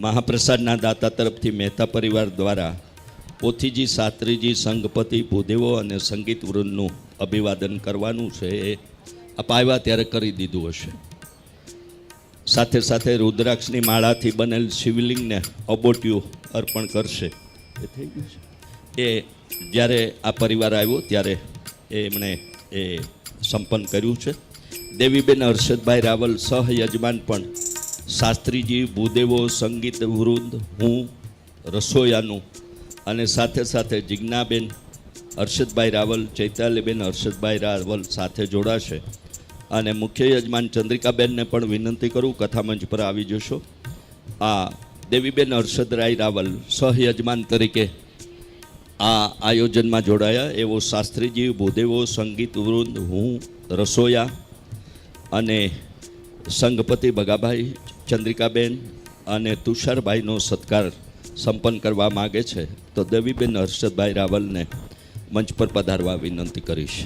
મહાપ્રસાદના દાતા તરફથી મહેતા પરિવાર દ્વારા પોથીજી, સાત્રીજી, સંઘપતિ, ભૂદેવો અને સંગીત વૃંદનું અભિવાદન કરવાનું છે એ અપાવ્યા ત્યારે કરી દીધું હશે. સાથે સાથે રુદ્રાક્ષની માળાથી બનેલ શિવલિંગને અબોટિયું અર્પણ કરશે. એ થઈ ગયું છે. એ જ્યારે આ પરિવાર આવ્યો ત્યારે એમણે એ સંપન્ન કર્યું છે. દેવીબેન હર્ષદભાઈ રાવલ સહ યજમાન પણ શાસ્ત્રીજી ભૂદેવો, સંગીત વૃંદ, હું, રસોયાનું અને સાથે સાથે જિજ્ઞાબેન, હર્ષદભાઈ રાવલ, ચૈતાલીબેન, હર્ષદભાઈ રાવલ સાથે જોડાશે. અને મુખ્ય યજમાન ચંદ્રિકાબેનને પણ વિનંતી કરું કથામંચ પર આવી જશો. આ દેવીબેન હર્ષદરાય રાવલ, સહયજમાન તરીકે આ આયોજનમાં જોડાયા. એવો શાસ્ત્રીજી, ભૂદેવો, સંગીત વૃંદ, હું, રસોયા અને સંઘપતિ ભગાભાઈ ચંદ્રિકાબેન અને તુષારભાઈનો સત્કાર સંપન્ન કરવા માગે છે, તો દેવીબેન હર્ષદભાઈ રાવલને મંચ પર પધારવા વિનંતી કરીશ.